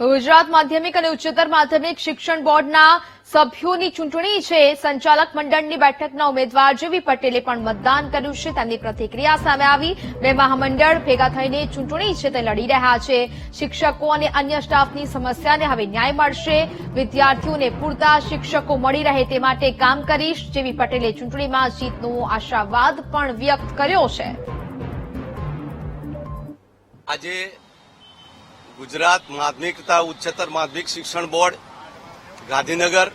ગુજરાત માધ્યમિક અને ઉચ્ચતર માધ્યમિક શિક્ષણ બોર્ડના સભ્યોની ચૂંટણી છે. સંચાલક મંડળની બેઠકના ઉમેદવાર જેવી પટેલે પણ મતદાન કર્યું છે. તેમની પ્રતિક્રિયા સામે આવી. બે મહામંડળ ભેગા થઈને ચૂંટણી છે તે લડી રહ્યા છે. શિક્ષકો અને અન્ય સ્ટાફની સમસ્યાને હવે ન્યાય મળશે. વિદ્યાર્થીઓને પૂરતા શિક્ષકો મળી રહે તે માટે કામ કરીશ જેવી પટેલે ચૂંટણીમાં જીતનો આશાવાદ પણ વ્યક્ત કર્યો છે. આજે ગુજરાત માધ્યમિક તથા ઉચ્ચતર માધ્યમિક શિક્ષણ બોર્ડ, ગાંધીનગર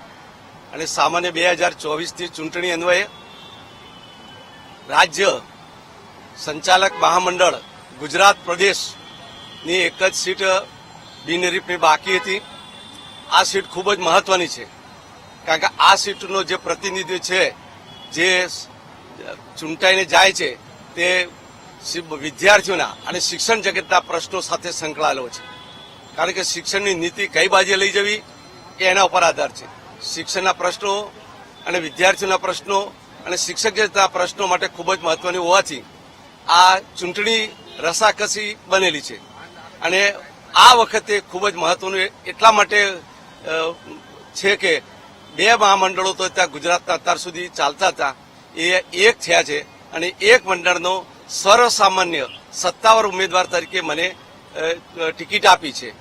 અને સામાન્ય બે હજાર ચોવીસની ચૂંટણી અન્વયે રાજ્ય સંચાલક મહામંડળ ગુજરાત પ્રદેશની એક જ સીટ બિનરીફની બાકી હતી. આ સીટ ખૂબ જ મહત્વની છે, કારણ કે આ સીટનો જે પ્રતિનિધિ છે, જે ચૂંટાઈને જાય છે, તે વિદ્યાર્થીઓના અને શિક્ષણ જગતના પ્રશ્નો સાથે સંકળાયેલો છે. કારણ કે શિક્ષણની નીતિ કઈ બાજુ લઈ જવી એ એના ઉપર આધાર છે. શિક્ષણના પ્રશ્નો અને વિદ્યાર્થીઓના પ્રશ્નો અને શિક્ષક જગતના પ્રશ્નો માટે ખૂબ જ મહત્વની હોવાથી આ ચૂંટણી રસાકસી બનેલી છે. અને આ વખતે ખૂબ જ મહત્વનું એટલા માટે છે કે બે મહામંડળો તો ત્યાં ગુજરાતના અત્યાર સુધી ચાલતા હતા. એ એક થયા છે અને એક મંડળનો સર્વસામાન્ય સત્તાવાર ઉમેદવાર તરીકે મને ટિકિટ આપી છે.